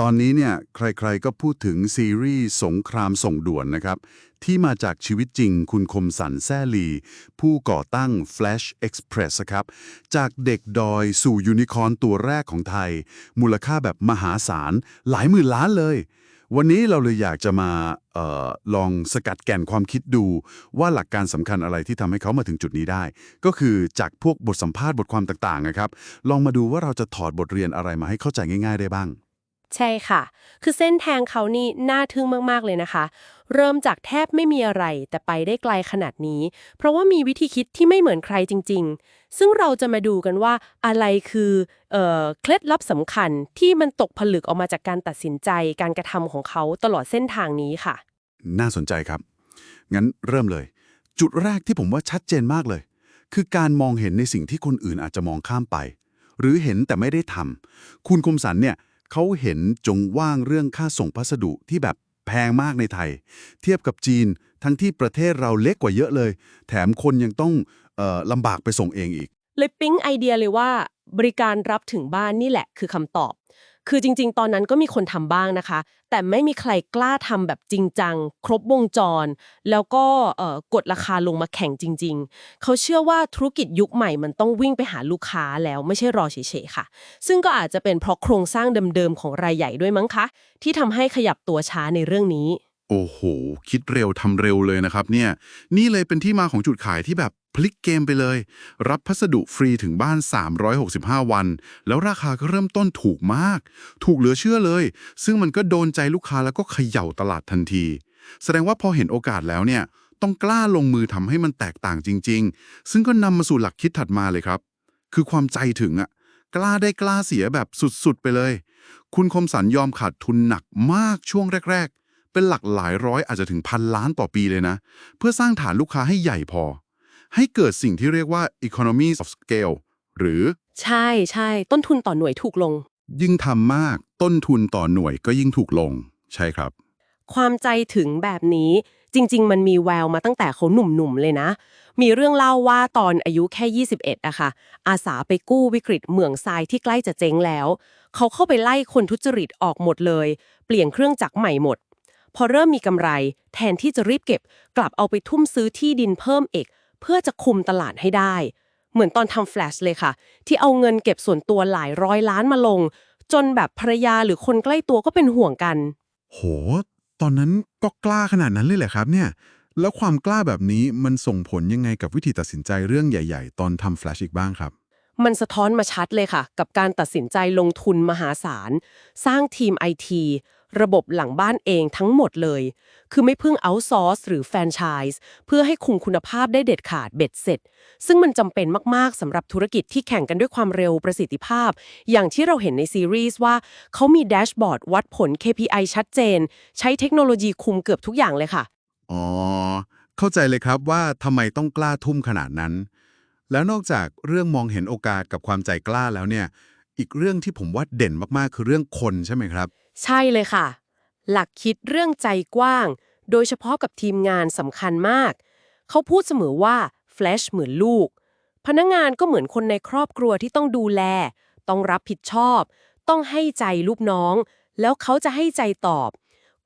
ตอนนี้เนี่ยใครๆก็พูดถึงซีรีส์สงครามส่งด่วนนะครับ ที่มาจากชีวิตจริงคุณคมสันแซ่ลี ผู้ก่อตั้ง Flash Express ครับ จากเด็กดอยสู่ยูนิคอร์นตัวแรกของไทย มูลค่าแบบมหาศาลหลายหมื่นล้านเลย วันนี้เราเลยอยากจะมาออลองสกัดแก่นความคิดดู ว่าหลักการสำคัญอะไรที่ทำให้เขามาถึงจุดนี้ได้ ก็คือจากพวกบทสัมภาษณ์บทความต่างๆนะครับลองมาดูว่าเราจะถอดบทเรียนอะไรมาให้เข้าใจง่าย ๆ ได้บ้าง ใช่ค่ะ คือเส้นทางเขานี่น่าทึ่งมาก ๆ เลยนะคะ เริ่มจากแทบไม่มีอะไร แต่ไปได้ไกลขนาดนี้ เพราะว่ามีวิธีคิดที่ไม่เหมือนใครจริง ๆ ซึ่งเราจะมาดูกันว่าอะไรคือเอ่อเคล็ดลับสำคัญที่มันตกผลึกออกมาจากการตัดสินใจการกระทำของเขาตลอดเส้นทางนี้ค่ะ น่าสนใจครับ งั้นเริ่มเลย จุดแรกที่ผมว่าชัดเจนมากเลย คือการมองเห็นในสิ่งที่คนอื่นอาจจะมองข้ามไป หรือเห็นแต่ไม่ได้ทำคุณคมสันเนี่ย เขาเห็นจงว่างเรื่องค่าส่งพัสดุที่แบบแพงมากในไทย เทียบกับจีน ทั้งที่ประเทศเราเล็กกว่าเยอะเลย แถมคนยังต้องออลำบากไปส่งเองอีก เลยปิ๊งไอเดียเลยว่า บริการรับถึงบ้านนี่แหละคือคำตอบ คือจริง ๆ ตอนนั้นก็มีคนทำบ้างนะคะ แต่ไม่มีใครกล้าทำแบบจริงจัง ครบวงจร แล้วก็เอ่อกดราคาลงมาแข่งจริง ๆ เขาเชื่อว่าธุรกิจยุคใหม่มันต้องวิ่งไปหาลูกค้าแล้วไม่ใช่รอเฉยๆค่ะ ซึ่งก็อาจจะเป็นเพราะโครงสร้างเดิมๆของรายใหญ่ด้วยมั้งคะ ที่ทำให้ขยับตัวช้าในเรื่องนี้ โอ้โห คิดเร็วทำเร็วเลยนะครับเนี่ย นี่เลยเป็นที่มาของจุดขายที่แบบ พลิกเกมไปเลย รับพัสดุฟรีถึงบ้าน 365 วัน แล้วราคาก็เริ่มต้นถูกมาก ถูกเหลือเชื่อเลย ซึ่งมันก็โดนใจลูกค้าแล้วก็เขย่าตลาดทันที แสดงว่าพอเห็นโอกาสแล้วเนี่ย ต้องกล้าลงมือทำให้มันแตกต่างจริง ๆ ซึ่งก็นำมาสู่หลักคิดถัดมาเลยครับ คือความใจถึงอะกล้าได้กล้าเสียแบบสุดๆไปเลย คุณคมสันยอมขาดทุนหนักมากช่วงแรก ๆ เป็นหลักหลายร้อยอาจจะถึงพันล้านต่อปีเลยนะ เพื่อสร้างฐานลูกค้าให้ใหญ่พอ ให้เกิดสิ่งที่เรียกว่า economies of scale หรือ ใช่ใช่ต้นทุนต่อหน่วยถูกลง ยิ่งทำมากต้นทุนต่อหน่วยก็ยิ่งถูกลง ใช่ครับ ความใจถึงแบบนี้จริง ๆ มันมีแววมาตั้งแต่เขาหนุ่มๆเลยนะ มีเรื่องเล่าว่าตอนอายุแค่ 21อะค่ะ อาสาไปกู้วิกฤตเหมืองทรายที่ใกล้จะเจ๊งแล้ว เขาเข้าไปไล่คนทุจริตออกหมดเลย เปลี่ยนเครื่องจักรใหม่หมด พอเริ่มมีกำไร แทนที่จะรีบเก็บ กลับเอาไปทุ่มซื้อที่ดินเพิ่มเอกเพื่อจะคุมตลาดให้ได้ เหมือนตอนทำแฟลชเลยค่ะ ที่เอาเงินเก็บส่วนตัวหลายร้อยล้านมาลง จนแบบภรรยาหรือคนใกล้ตัวก็เป็นห่วงกัน โห ตอนนั้นก็กล้าขนาดนั้นเลยแหละครับเนี่ย แล้วความกล้าแบบนี้มันส่งผลยังไงกับวิธีตัดสินใจเรื่องใหญ่ ๆ ตอนทำแฟลชอีกบ้างครับมันสะท้อนมาชัดเลยค่ะ กับการตัดสินใจลงทุนมหาศาล สร้างทีมไอที ระบบหลังบ้านเองทั้งหมดเลย คือไม่พึ่งเอาซอร์สหรือแฟรนไชส์เพื่อให้คุมคุณภาพได้เด็ดขาดเบ็ดเสร็จ ซึ่งมันจำเป็นมาก ๆสำหรับธุรกิจที่แข่งกันด้วยความเร็วประสิทธิภาพ อย่างที่เราเห็นในซีรีส์ว่าเขามีแดชบอร์ดวัดผล KPI ชัดเจน ใช้เทคโนโลยีคุมเกือบทุกอย่างเลยค่ะ อ๋อ เข้าใจเลยครับว่าทำไมต้องกล้าทุ่มขนาดนั้น แล้วนอกจากเรื่องมองเห็นโอกาสกับความใจกล้าแล้วเนี่ย อีกเรื่องที่ผมว่าเด่นมากๆ คือเรื่องคนใช่ไหมครับ ใช่เลยค่ะ หลักคิดเรื่องใจกว้าง โดยเฉพาะกับทีมงานสำคัญมาก เขาพูดเสมอว่า Flash เหมือนลูก พนักงานก็เหมือนคนในครอบครัวที่ต้องดูแล ต้องรับผิดชอบ ต้องให้ใจลูกน้อง แล้วเขาจะให้ใจตอบ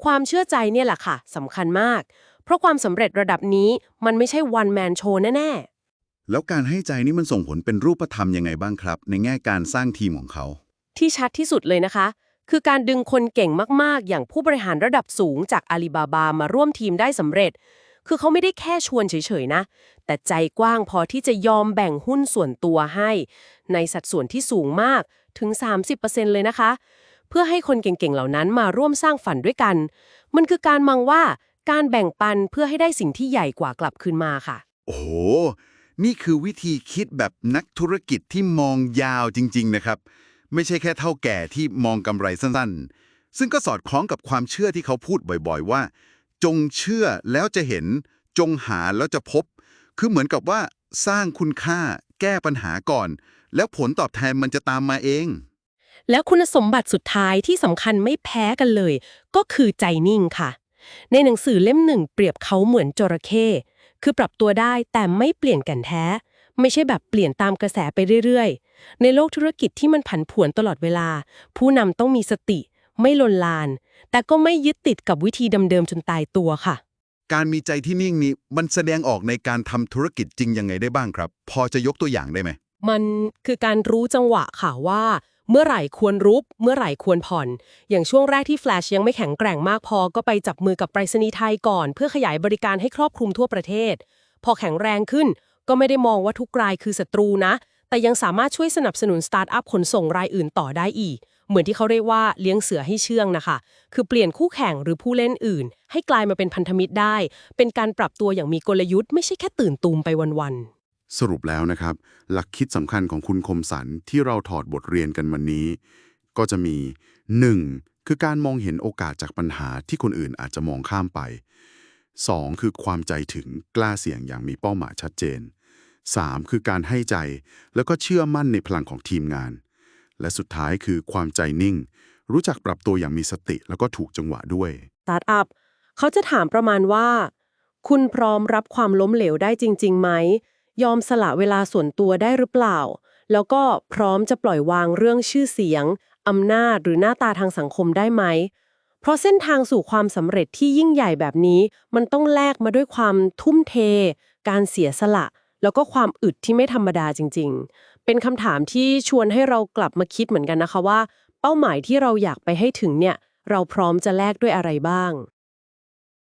ความเชื่อใจเนี่ยแหละค่ะสำคัญมาก เพราะความสำเร็จระดับนี้มันไม่ใช่ one man show แน่ๆแล้วการให้ใจนี่มันส่งผลเป็นรูปธรรมยังไงบ้างครับ ในแง่การสร้างทีมของเขา ที่ชัดที่สุดเลยนะคะ คือการดึงคนเก่งมากๆ อย่างผู้บริหารระดับสูงจากอาลีบาบามาร่วมทีมได้สำเร็จ คือเขาไม่ได้แค่ชวนเฉยๆนะ แต่ใจกว้างพอที่จะยอมแบ่งหุ้นส่วนตัวให้ ในสัดส่วนที่สูงมากถึง 30%เลยนะคะ เพื่อให้คนเก่งๆเหล่านั้นมาร่วมสร้างฝันด้วยกัน มันคือการมองว่าการแบ่งปันเพื่อให้ได้สิ่งที่ใหญ่กว่ากลับคืนมาค่ะ โอ้โห นี่คือวิธีคิดแบบนักธุรกิจที่มองยาวจริง ๆ นะครับ ไม่ใช่แค่เท่าแก่ที่มองกำไรสั้นๆ ซึ่งก็สอดคล้องกับความเชื่อที่เขาพูดบ่อยๆ ว่า จงเชื่อแล้วจะเห็น จงหาแล้วจะพบ คือเหมือนกับว่าสร้างคุณค่าแก้ปัญหาก่อน แล้วผลตอบแทนมันจะตามมาเอง แล้วคุณสมบัติสุดท้ายที่สำคัญไม่แพ้กันเลย ก็คือใจนิ่งค่ะ ในหนังสือเล่มหนึ่งเปรียบเขาเหมือนจระเข้คือปรับตัวได้แต่ไม่เปลี่ยนแกันแท้ ไม่ใช่แบบเปลี่ยนตามกระแสไปเรื่อยๆ ในโลกธุรกิจที่มันผันผวนตลอดเวลา ผู้นำต้องมีสติ ไม่ลนลาน แต่ก็ไม่ยึดติดกับวิธีเดิมๆจนตายตัวค่ะ การมีใจที่นิ่งนี้มันแสดงออกในการทำธุรกิจจริงยังไงได้บ้างครับ พอจะยกตัวอย่างได้ไหมมันคือการรู้จังหวะค่ะว่าเมื่อไหร่ควรรุบเมื่อไหร่ควรผ่อน อย่างช่วงแรกที่ Flash ยังไม่แข็งแกร่งมากพอ ก็ไปจับมือกับไปรษณีย์ไทยก่อน เพื่อขยายบริการให้ครอบคลุมทั่วประเทศ พอแข็งแรงขึ้น ก็ไม่ได้มองว่าทุกรายคือศัตรูนะ แต่ยังสามารถช่วยสนับสนุนสตาร์ทอัพขนส่งรายอื่นต่อได้อีก เหมือนที่เขาเรียกว่าเลี้ยงเสือให้เชื่องนะคะ คือเปลี่ยนคู่แข่งหรือผู้เล่นอื่น ให้กลายมาเป็นพันธมิตรได้ เป็นการปรับตัวอย่างมีกลยุทธ์ไม่ใช่แค่ตื่นตูมไปวันๆสรุปแล้วนะครับ หลักคิดสำคัญของคุณคมสันที่เราถอดบทเรียนกันวันนี้ ก็จะมี 1. คือการมองเห็นโอกาสจากปัญหาที่คนอื่นอาจจะมองข้ามไป 2. คือความใจถึงกล้าเสี่ยงอย่างมีเป้าหมายชัดเจน 3. คือการให้ใจ แล้วก็เชื่อมั่นในพลังของทีมงาน และสุดท้ายคือความใจนิ่ง รู้จักปรับตัวอย่างมีสติ แล้วก็ถูกจังหวะด้วยสตาร์ทอัพเขาจะถามประมาณว่า คุณพร้อมรับความล้มเหลวได้จริงๆไหม ยอมสละเวลาส่วนตัวได้หรือเปล่า แล้วก็พร้อมจะปล่อยวางเรื่องชื่อเสียงอำนาจหรือหน้าตาทางสังคมได้ไหม เพราะเส้นทางสู่ความสำเร็จที่ยิ่งใหญ่แบบนี้ มันต้องแลกมาด้วยความทุ่มเท การเสียสละ แล้วก็ความอึดที่ไม่ธรรมดาจริง ๆ เป็นคำถามที่ชวนให้เรากลับมาคิดเหมือนกันนะคะว่า เป้าหมายที่เราอยากไปให้ถึงเนี่ย เราพร้อมจะแลกด้วยอะไรบ้าง